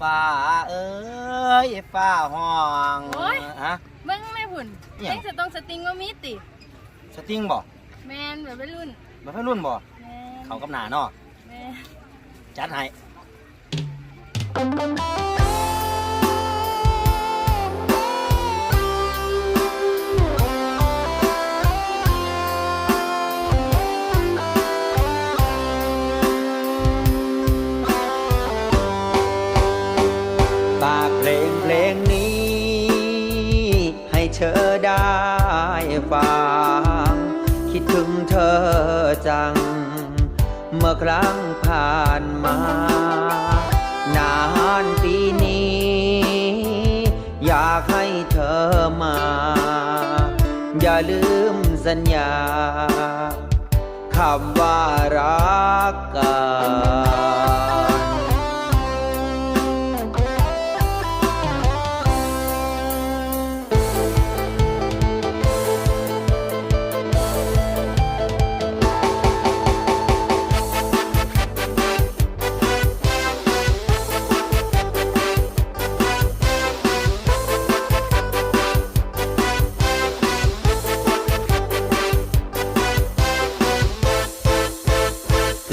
ฟ้าเอ้ยฟ้าห้องโอ๊ย ฮะ เบิ่งแม่พุ่นอิหยังเล่นสตองสติงว่ามีติ สติงบ่แมนแบบวัยรุ่นมาเพื่อนรุ่นบ่แมนเขากับหนาเนาะแมนจัดให้ฝ ถึงเธอจัง เมื่อครั้งผ่านมา นานปีนี้ อยากให้เธอมา อย่าลืมสัญญา คำว่ารักกัน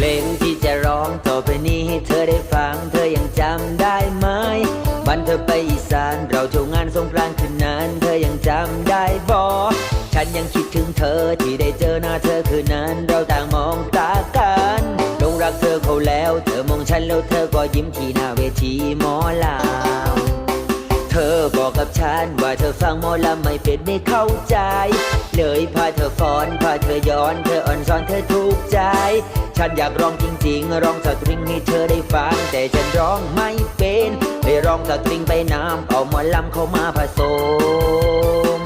ลงที่จะร้องต่อไปนี้ให้เธอได้ฟัง เธอยังจำได้ไหมวันเธอไปอีสานเราเที่ยวงานสงกรานต์คืนนั้น เธอยังจำได้บ่ฉันยังคิดถึงเธอที่ได้เจอหน้าเธอคืนนั้น เราต่างมองตากันลงรักเธอเขาแล้ว เธอมองฉันแล้วเธอก็ยิ้มที่หน้าเวทีหมอลำ เธอบอกกับฉันว่าเธอฟังหมอลำไม่เป็นไม่เข้าใจ เลยพาเธอฟ้อนพาเธอย้อนเธออ่อนซ้อนเธอถูกใจ ฉันอยากร้องจริงๆร้องสตริงให้เธอได้ฟัง แต่ฉันร้องไม่เป็นเลยร้องสตริงไปน้ำเอาหมอลำเข้ามาผสม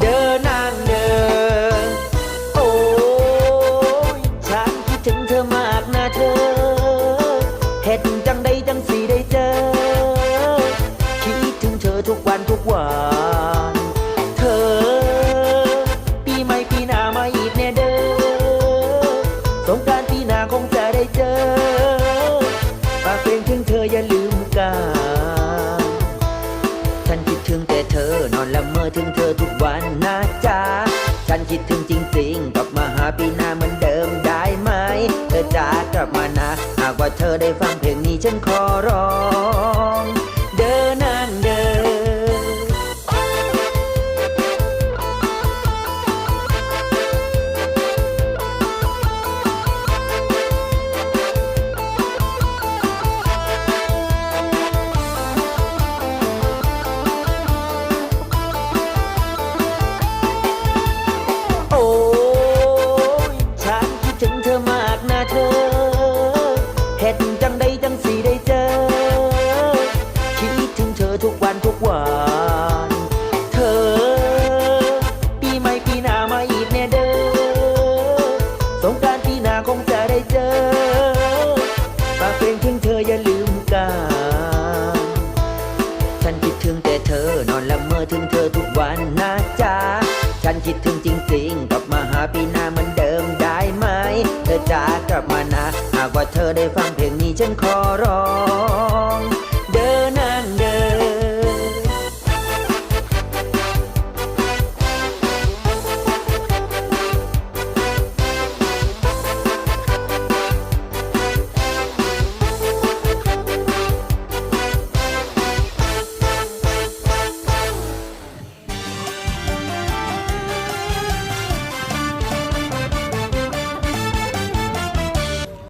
เดินนางเดินโอ้ยฉันคิดถึงเธอมากนะเธอเห็ดจัง วันเธอ ปีใหม่ปีหน้ามาอีกแน่เด้อสงการปีหน้าคงจะได้เจอฝากเพลงถึงเธออย่าลืมกันฉันคิดถึงแต่เธอนอนละเมอถึงเธอทุกวันนะจ๊ะฉันคิดถึงจริงๆกลับมาหาปีหน้าเหมือนเดิมได้ไหม เธอจ๋ากลับมานะ หากว่าเธอได้ฟังเพลงนี้ฉันขอร้อง ทุกวันทุกวัน เธอ ปีใหม่ปีหน้ามาอีกแน่เด้อสงกรารปีหน้าคงจะได้เจอฝากเพลงถึงเธออย่าลืมกันฉันคิดถึงแต่เธอนอนละเมอถึงเธอทุกวันนะจ๊ะฉันคิดถึงจริงๆกลับมาหาปีหน้าเหมือนเดิมได้ไหม เธอจ๋ากลับมานะ หากว่าเธอได้ฟังเพลงนี้ฉันขอร้อง wonder